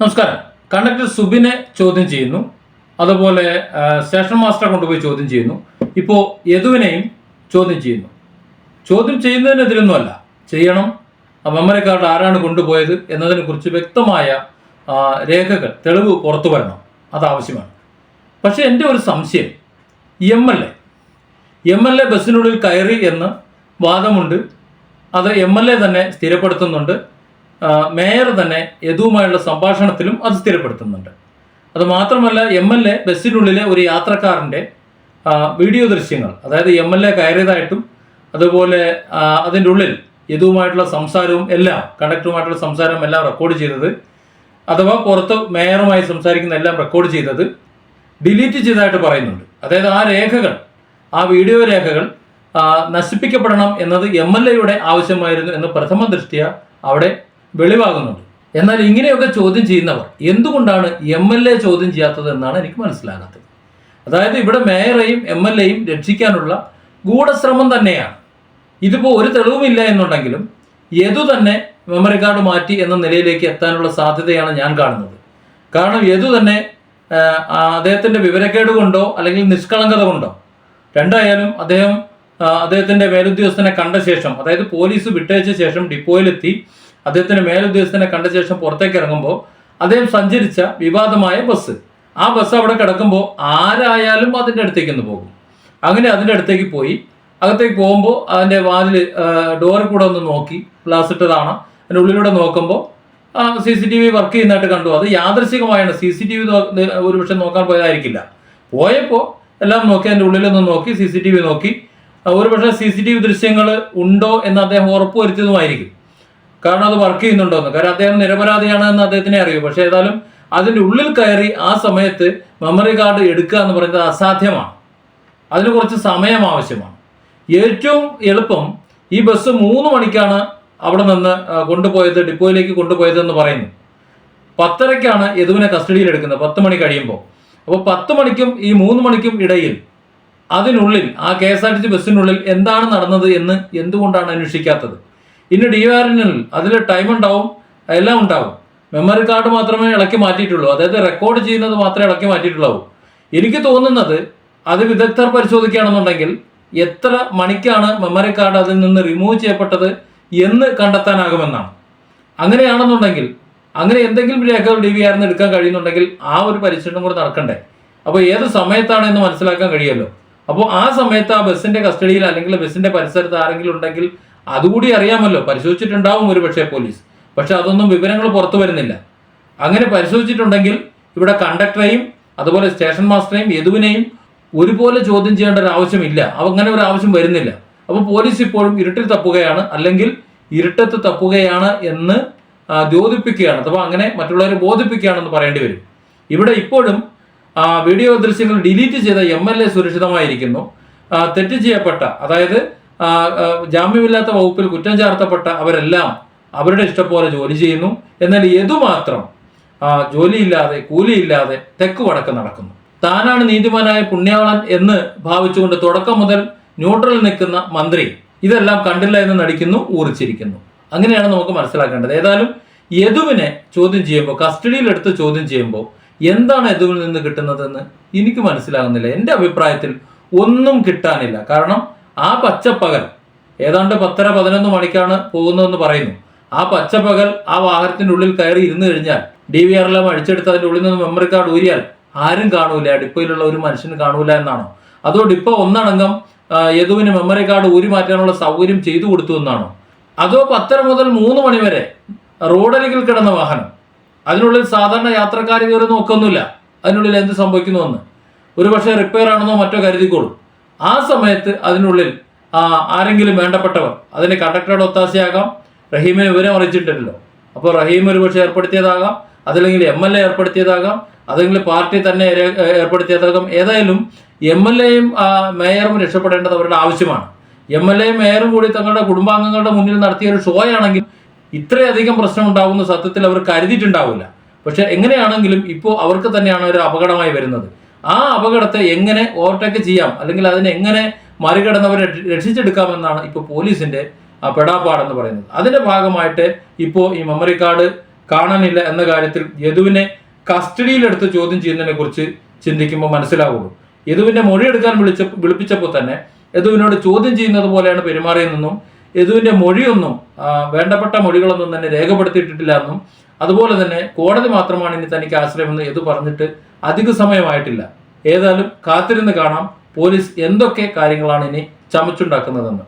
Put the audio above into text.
നമസ്കാരം. കണ്ടക്ടർ സുബിനെ ചോദ്യം ചെയ്യുന്നു. അതുപോലെ സ്റ്റേഷൻ മാസ്റ്ററെ കൊണ്ടുപോയി ചോദ്യം ചെയ്യുന്നു. ഇപ്പോൾ യദുവിനെയും ചോദ്യം ചെയ്യുന്നു. ചോദ്യം ചെയ്യുന്നതിനെതിരൊന്നുമല്ല. ചെയ്യണം. മെമ്മറി കാർഡ് ആരാണ് കൊണ്ടുപോയത് എന്നതിനെ കുറിച്ച് വ്യക്തമായ രേഖകൾ തെളിവ് പുറത്തു വരണം. അത് ആവശ്യമാണ്. പക്ഷേ എന്റെ ഒരു സംശയം. M L A. M L A ബസ്സിനുള്ളിൽ കയറി എന്ന് വാദമുണ്ട്. അത് എം എൽ എ തന്നെ സ്ഥിരപ്പെടുത്തുന്നുണ്ട്. മേയർ തന്നെ യദുവുമായുള്ള സംഭാഷണത്തിലും അത് സ്ഥിരപ്പെടുത്തുന്നുണ്ട്. അത് മാത്രമല്ല എം എൽ എ ബസ്സിനുള്ളിലെ ഒരു യാത്രക്കാരന്റെ വീഡിയോ ദൃശ്യങ്ങൾ അതായത് എം എൽ എ കയറിയതായിട്ടും അതുപോലെ അതിന്റെ ഉള്ളിൽ യദുവുമായിട്ടുള്ള സംസാരവും എല്ലാം കണ്ടക്ടറുമായിട്ടുള്ള സംസാരവും എല്ലാം റെക്കോർഡ് ചെയ്തത് അഥവാ പുറത്ത് മേയറുമായി സംസാരിക്കുന്ന എല്ലാം റെക്കോർഡ് ചെയ്തത് ഡിലീറ്റ് ചെയ്തതായിട്ട് പറയുന്നുണ്ട്. അതായത് ആ രേഖകൾ ആ വീഡിയോ രേഖകൾ നശിപ്പിക്കപ്പെടണം എന്നത് എം എൽ എയുടെ ആവശ്യമായിരുന്നു എന്ന് പ്രഥമ ദൃഷ്ടിയ അവിടെ വെളിവാകുന്നുണ്ട്. എന്നാൽ ഇങ്ങനെയൊക്കെ ചോദ്യം ചെയ്യുന്നവർ എന്തുകൊണ്ടാണ് എം എൽ എ ചോദ്യം ചെയ്യാത്തത് എന്നാണ് എനിക്ക് മനസ്സിലാകാത്തത്. അതായത് ഇവിടെ മേയറേയും എം എൽ എയും രക്ഷിക്കാനുള്ള ഗൂഢശ്രമം തന്നെയാണ്. ഇതിപ്പോൾ ഒരു തെളിവുമില്ല എന്നുണ്ടെങ്കിലും യദു തന്നെ മെമ്മറി കാർഡ് മാറ്റി എന്ന നിലയിലേക്ക് എത്താനുള്ള സാധ്യതയാണ് ഞാൻ കാണുന്നത്. കാരണം യദു തന്നെ അദ്ദേഹത്തിന്റെ വിവരക്കേട് കൊണ്ടോ അല്ലെങ്കിൽ നിഷ്കളങ്കത കൊണ്ടോ രണ്ടായാലും അദ്ദേഹം അദ്ദേഹത്തിന്റെ മേലുദ്യോഗസ്ഥനെ കണ്ട ശേഷം അതായത് പോലീസ് വിട്ടയച്ച ശേഷം ഡിപ്പോയിലെത്തി അദ്ദേഹത്തിന്റെ മേലുദ്യോഗസ്ഥനെ കണ്ട ശേഷം പുറത്തേക്ക് ഇറങ്ങുമ്പോൾ അദ്ദേഹം സഞ്ചരിച്ച വിവാദമായ ബസ്. ആ ബസ് അവിടെ കിടക്കുമ്പോൾ ആരായാലും അതിന്റെ അടുത്തേക്ക് ഒന്ന് പോകും. അങ്ങനെ അതിന്റെ അടുത്തേക്ക് പോയി. അകത്തേക്ക് പോകുമ്പോൾ അതിന്റെ വാതിൽ ഡോറിൽ കൂടെ ഒന്ന് നോക്കി. ഗ്ലാസ് ഇട്ടതാണ്. അതിന്റെ ഉള്ളിലൂടെ നോക്കുമ്പോൾ C C T V work ചെയ്യുന്നതായിട്ട് കണ്ടു. അത് യാദൃശികമായാണ്. സി സി ടി വി ഒരു പക്ഷെ നോക്കാൻ പോയതായിരിക്കില്ല. പോയപ്പോൾ എല്ലാം നോക്കി അതിന്റെ ഉള്ളിലൊന്ന് നോക്കി സി സി ടി വി നോക്കി. ഒരുപക്ഷെ ഒരു പക്ഷേ സി സി ടി വി ദൃശ്യങ്ങൾ ഉണ്ടോ എന്ന് അദ്ദേഹം ഉറപ്പുവരുത്തിയതുമായിരിക്കും കാരണം അത് വർക്ക് ചെയ്യുന്നുണ്ടോ എന്ന് കാരണം അദ്ദേഹം നിരപരാധിയാണ് എന്ന് അദ്ദേഹത്തിനെ അറിയൂ. പക്ഷേ ഏതായാലും അതിന്റെ ഉള്ളിൽ കയറി ആ സമയത്ത് മെമ്മറി കാർഡ് എടുക്കുക എന്ന് പറയുന്നത് അസാധ്യമാണ്. അതിന് കുറച്ച് സമയം ആവശ്യമാണ്. ഏറ്റവും എളുപ്പം ഈ ബസ് മൂന്ന് മണിക്കാണ് അവിടെ നിന്ന് കൊണ്ടുപോയത് ഡിപ്പോയിലേക്ക് കൊണ്ടുപോയത് എന്ന് പറയുന്നു പത്തരയ്ക്കാണ് യദുവിനെ കസ്റ്റഡിയിൽ എടുക്കുന്നത്. പത്ത് മണി കഴിയുമ്പോൾ. അപ്പോൾ പത്ത് മണിക്കും ഈ മൂന്ന് മണിക്കും ഇടയിൽ അതിനുള്ളിൽ ആ K S R T C ബസ്സിനുള്ളിൽ എന്താണ് നടന്നത് എന്ന് എന്തുകൊണ്ടാണ് അന്വേഷിക്കാത്തത്? ഇനി ഡി ആറിനിൽ അതിൽ ടൈം ഉണ്ടാവും എല്ലാം ഉണ്ടാവും. മെമ്മറി കാർഡ് മാത്രമേ ഇളക്കി മാറ്റിയിട്ടുള്ളൂ. അതായത് റെക്കോർഡ് ചെയ്യുന്നത് മാത്രമേ ഇളക്കി മാറ്റിയിട്ടുള്ളൂ എനിക്ക് തോന്നുന്നത് അത് വിദഗ്ധർ പരിശോധിക്കുകയാണെന്നുണ്ടെങ്കിൽ എത്ര മണിക്കാണ് മെമ്മറി കാർഡ് അതിൽ നിന്ന് റിമൂവ് ചെയ്യപ്പെട്ടത് എന്ന് കണ്ടെത്താനാകുമെന്നാണ്. അങ്ങനെയാണെന്നുണ്ടെങ്കിൽ അങ്ങനെ എന്തെങ്കിലും രേഖകൾ ഡി വി ആറിന് എടുക്കാൻ കഴിയുന്നുണ്ടെങ്കിൽ ആ ഒരു പരിശീലനം കൂടെ നടക്കണ്ടേ? അപ്പോൾ ഏത് സമയത്താണ് എന്ന് മനസ്സിലാക്കാൻ കഴിയുമല്ലോ? അപ്പോൾ ആ സമയത്ത് ആ ബസ്സിന്റെ കസ്റ്റഡിയിൽ അല്ലെങ്കിൽ ബസ്സിന്റെ പരിസരത്ത് ആരെങ്കിലും ഉണ്ടെങ്കിൽ അതുകൂടി അറിയാമല്ലോ. പരിശോധിച്ചിട്ടുണ്ടാവും ഒരു പക്ഷേ പോലീസ്. പക്ഷെ അതൊന്നും വിവരങ്ങൾ പുറത്തു വരുന്നില്ല. അങ്ങനെ പരിശോധിച്ചിട്ടുണ്ടെങ്കിൽ ഇവിടെ കണ്ടക്ടറെയും അതുപോലെ സ്റ്റേഷൻ മാസ്റ്ററെയും യദുവിനെയും ഒരുപോലെ ചോദ്യം ചെയ്യേണ്ട ഒരു ആവശ്യമില്ല. അങ്ങനെ ഒരു ആവശ്യം വരുന്നില്ല. അപ്പോൾ പോലീസ് ഇപ്പോഴും ഇരുട്ടിൽ തപ്പുകയാണ് അല്ലെങ്കിൽ ഇരുട്ടത്ത് തപ്പുകയാണ് എന്ന് ദ്യോതിപ്പിക്കുകയാണ്. അഥവാ അങ്ങനെ മറ്റുള്ളവരെ ബോധിപ്പിക്കുകയാണെന്ന് പറയേണ്ടി വരും. ഇവിടെ ഇപ്പോഴും വീഡിയോ ദൃശ്യങ്ങൾ ഡിലീറ്റ് ചെയ്ത എം എൽ എ സുരക്ഷിതമായിരിക്കുന്നു. തെറ്റ് ചെയ്യപ്പെട്ട അതായത് ജാമ്യമില്ലാത്ത വകുപ്പിൽ കുറ്റം ചാർത്തപ്പെട്ട അവരെല്ലാം അവരുടെ ഇഷ്ടംപോലെ ജോലി ചെയ്യുന്നു. എന്നാൽ ഏതുമാത്രം മാത്രം ആ, ജോലിയില്ലാതെ കൂലിയില്ലാതെ തെക്ക് വടക്ക് നടക്കുന്നു. താനാണ് നീതിമാനായ പുണ്യാളൻ എന്ന് ഭാവിച്ചുകൊണ്ട് തുടക്കം മുതൽ ന്യൂട്രൽ നിൽക്കുന്ന മന്ത്രി ഇതെല്ലാം കണ്ടില്ല എന്ന് നടിക്കുന്നു ഊറിച്ചിരിക്കുന്നു. അങ്ങനെയാണ് നമുക്ക് മനസ്സിലാക്കേണ്ടത്. ഏതായാലും യദുവിനെ ചോദ്യം ചെയ്യുമ്പോൾ കസ്റ്റഡിയിലെടുത്ത് ചോദ്യം ചെയ്യുമ്പോൾ എന്താണ് യദുവിൽ നിന്ന് കിട്ടുന്നതെന്ന് എനിക്ക് മനസ്സിലാകുന്നില്ല. എന്റെ അഭിപ്രായത്തിൽ ഒന്നും കിട്ടാനില്ല. കാരണം ആ പച്ചപ്പകൽ ഏതാണ്ട് പത്തര പതിനൊന്ന് മണിക്കാണ് പോകുന്നതെന്ന് പറയുന്നു. ആ പച്ചപ്പകൽ ആ വാഹനത്തിന്റെ ഉള്ളിൽ കയറി ഇരുന്ന് കഴിഞ്ഞാൽ ഡി വി ആർ എല്ലാം അടിച്ചെടുത്ത് അതിന്റെ ഉള്ളിൽ നിന്ന് മെമ്മറി കാർഡ് ഊരിയാൽ ആരും കാണൂല ഡിപ്പോയിലുള്ള ഒരു മനുഷ്യന് കാണൂല എന്നാണോ. അതോ ഡിപ്പോ ഒന്നടങ്കം യദുവിന് മെമ്മറി കാർഡ് ഊരി മാറ്റാനുള്ള സൗകര്യം ചെയ്തു കൊടുത്തു എന്നാണോ. അതോ പത്തര മുതൽ മൂന്ന് മണി വരെ റോഡരികിൽ കിടന്ന വാഹനം. അതിനുള്ളിൽ സാധാരണ യാത്രക്കാർ കയറി നോക്കൊന്നുമില്ല അതിനുള്ളിൽ എന്ത് സംഭവിക്കുന്നുവെന്ന്. ഒരുപക്ഷെ റിപ്പയർ ആണെന്നോ മറ്റോ കരുതിക്കോളും. ആ സമയത്ത് അതിനുള്ളിൽ ആരെങ്കിലും വേണ്ടപ്പെട്ടവർ അതിന് കണ്ടക്ടറുടെ ഒത്താശയാകാം റഹീമിനെ വിവരം അറിയിച്ചിട്ടില്ലല്ലോ. അപ്പോൾ റഹീം ഒരു പക്ഷേ ഏർപ്പെടുത്തിയതാകാം അതല്ലെങ്കിൽ എം എൽ എ ഏർപ്പെടുത്തിയതാകാം അതെങ്കിൽ പാർട്ടി തന്നെ ഏർ- ഏർപ്പെടുത്തിയതാകാം. ഏതായാലും എം എൽ എയും മേയറും രക്ഷപ്പെടേണ്ടത് അവരുടെ ആവശ്യമാണ്. എം എൽ എയും മേയറും കൂടി തങ്ങളുടെ കുടുംബാംഗങ്ങളുടെ മുന്നിൽ നടത്തിയ ഒരു ഷോ ആണെങ്കിൽ ഇത്രയധികം പ്രശ്നം ഉണ്ടാവുന്ന സത്യത്തിൽ അവർ കരുതിയിട്ടുണ്ടാവില്ല. പക്ഷെ എങ്ങനെയാണെങ്കിലും ഇപ്പോൾ അവർക്ക് തന്നെയാണ് ഒരു അപകടമായി വരുന്നത്. ആ അപകടത്തെ എങ്ങനെ ഓവർടേക്ക് ചെയ്യാം? അല്ലെങ്കിൽ അതിനെ എങ്ങനെ മറികടന്നവരെ രക്ഷിച്ചെടുക്കാമെന്നാണ് ഇപ്പോൾ പോലീസിന്റെ പെടാപ്പാടെന്ന് പറയുന്നത്. അതിന്റെ ഭാഗമായിട്ട് ഇപ്പോൾ ഈ മെമ്മറി കാർഡ് കാണാനില്ല എന്ന കാര്യത്തിൽ യദുവിനെ കസ്റ്റഡിയിലെടുത്ത് ചോദ്യം ചെയ്യുന്നതിനെ കുറിച്ച് ചിന്തിക്കുമ്പോൾ മനസ്സിലാവുള്ളൂ. യദുവിന്റെ മൊഴിയെടുക്കാൻ വിളിച്ച വിളിപ്പിച്ചപ്പോൾ തന്നെ യദുവിനോട് ചോദ്യം ചെയ്യുന്നത് പോലെയാണ് പെരുമാറിയതെന്നും യദുവിന്റെ മൊഴിയൊന്നും വേണ്ടപ്പെട്ട മൊഴികളൊന്നും തന്നെ രേഖപ്പെടുത്തിയിട്ടില്ല എന്നും അതുപോലെ തന്നെ കോടതി മാത്രമാണ് ഇനി തനിക്ക് ആശ്രയമെന്ന് എതു പറഞ്ഞിട്ട് അധിക സമയമായിട്ടില്ല. ഏതായാലും കാത്തിരുന്ന് കാണാം പോലീസ് എന്തൊക്കെ കാര്യങ്ങളാണ് ഇനി ചമച്ചുണ്ടാക്കുന്നതെന്ന്.